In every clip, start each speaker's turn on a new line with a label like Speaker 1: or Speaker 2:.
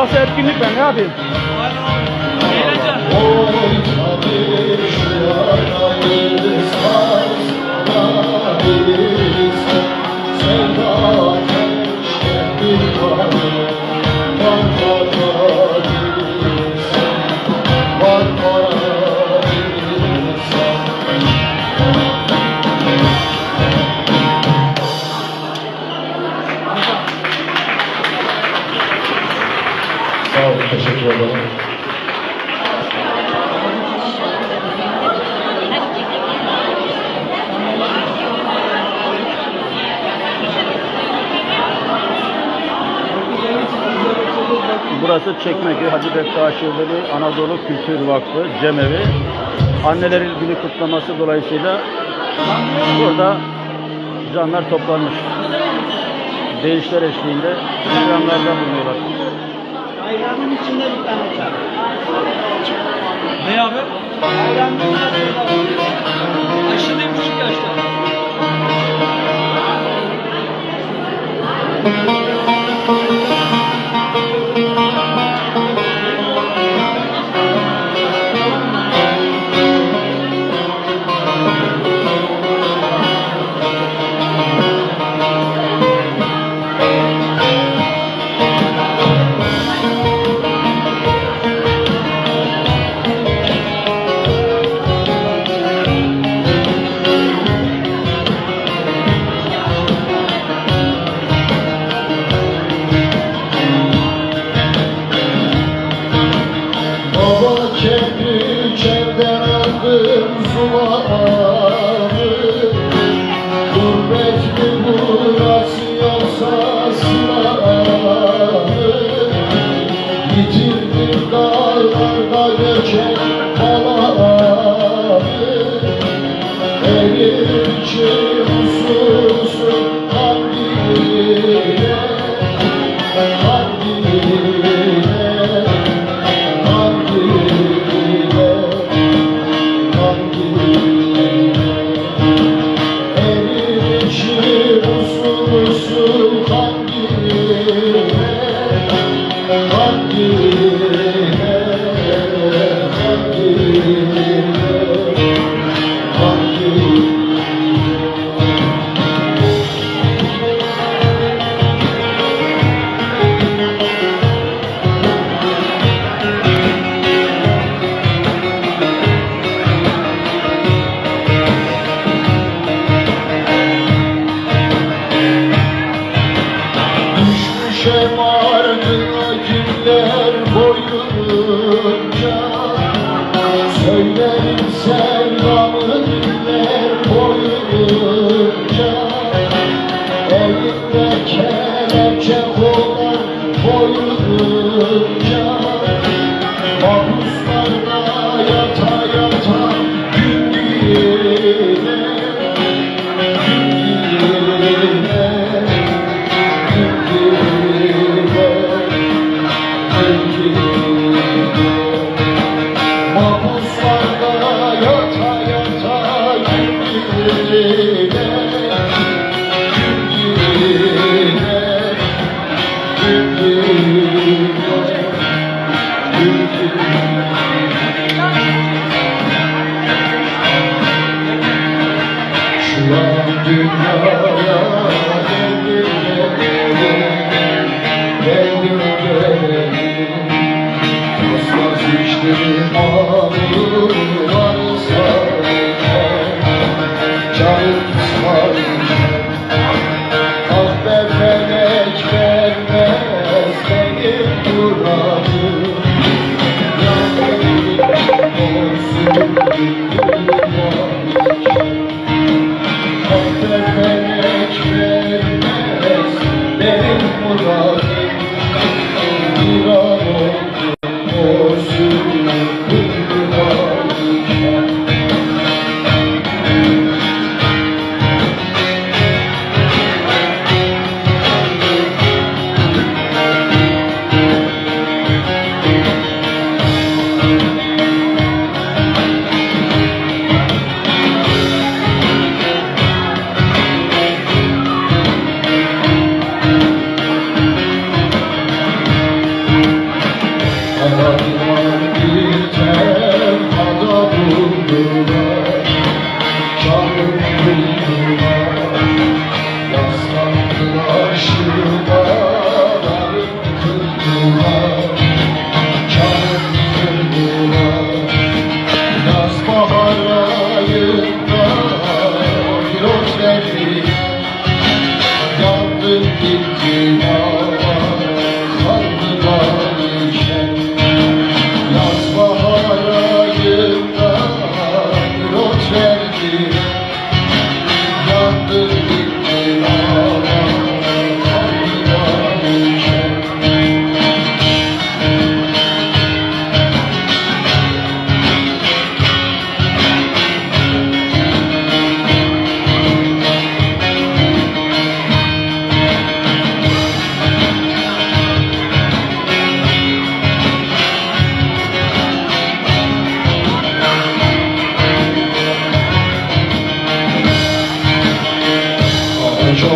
Speaker 1: Burası etkinlik ben ne yapayım?
Speaker 2: Sağ
Speaker 1: Burası Çekmeköy Hacı Bektaş Yıldırı Anadolu Kültür Vakfı Cemevi. Anneler Günü kutlaması dolayısıyla burada canlar toplanmış. Değişler eşliğinde ikramlarda bulunuyorlar.
Speaker 3: Ayranın içinde bir tane çay.
Speaker 4: Ne abi?
Speaker 3: Ayranın içinde
Speaker 4: Aşı ne buçuk yaşta?
Speaker 2: Oh. shine. 寂 love.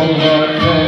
Speaker 2: Lord.